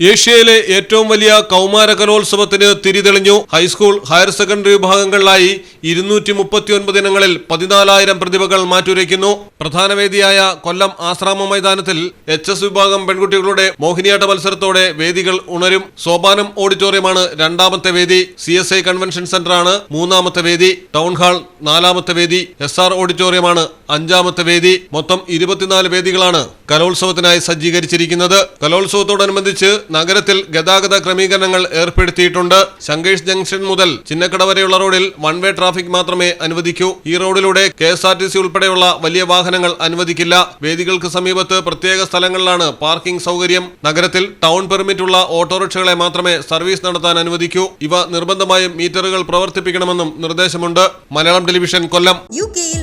ഏഷ്യയിലെ ഏറ്റവും വലിയ കൗമാര കലോത്സവത്തിന് തിരിതെളിഞ്ഞു ഹൈസ്കൂൾ ഹയർ സെക്കൻഡറി വിഭാഗങ്ങളിലായി ഇരുന്നൂറ്റി മുപ്പത്തിയൊൻപത് ഇനങ്ങളിൽ പതിനാലായിരം പ്രതിഭകൾ മാറ്റുരയ്ക്കുന്നു. പ്രധാന വേദിയായ കൊല്ലം ആശ്രാമ മൈതാനത്തിൽ എച്ച് എസ് വിഭാഗം പെൺകുട്ടികളുടെ മോഹിനിയാട്ട മത്സരത്തോടെ വേദികൾ ഉണരും. സോപാനം ഓഡിറ്റോറിയമാണ് രണ്ടാമത്തെ വേദി. സി എസ് ഐ കൺവെൻഷൻ സെന്ററാണ് മൂന്നാമത്തെ വേദി. ടൗൺ ഹാൾ നാലാമത്തെ വേദി. എസ് ആർ ഓഡിറ്റോറിയമാണ് അഞ്ചാമത്തെ വേദി. മൊത്തം ഇരുപത്തിനാല് വേദികളാണ് കലോത്സവത്തിനായി സജ്ജീകരിച്ചിരിക്കുന്നത്. കലോത്സവത്തോടനുബന്ധിച്ച് നഗരത്തിൽ ഗതാഗത ക്രമീകരണങ്ങൾ ഏർപ്പെടുത്തിയിട്ടുണ്ട്. ശങ്കേഷ് ജംഗ്ഷൻ മുതൽ ചിന്നക്കട വരെയുള്ള റോഡിൽ വൺ വേ ട്രാഫിക് മാത്രമേ അനുവദിക്കൂ. ഈ റോഡിലൂടെ കെ ഉൾപ്പെടെയുള്ള വലിയ വാഹനങ്ങൾ അനുവദിക്കില്ല. വേദികൾക്ക് സമീപത്ത് പ്രത്യേക സ്ഥലങ്ങളിലാണ് പാർക്കിംഗ് സൗകര്യം. നഗരത്തിൽ ടൗൺ പെർമിറ്റ് ഉള്ള ഓട്ടോറിക്ഷകളെ മാത്രമേ സർവീസ് നടത്താൻ അനുവദിക്കൂ. ഇവ നിർബന്ധമായും മീറ്ററുകൾ പ്രവർത്തിപ്പിക്കണമെന്നും നിർദ്ദേശമുണ്ട്. മലയാളം ടെലിവിഷൻ കൊല്ലം. യു കെയിൽ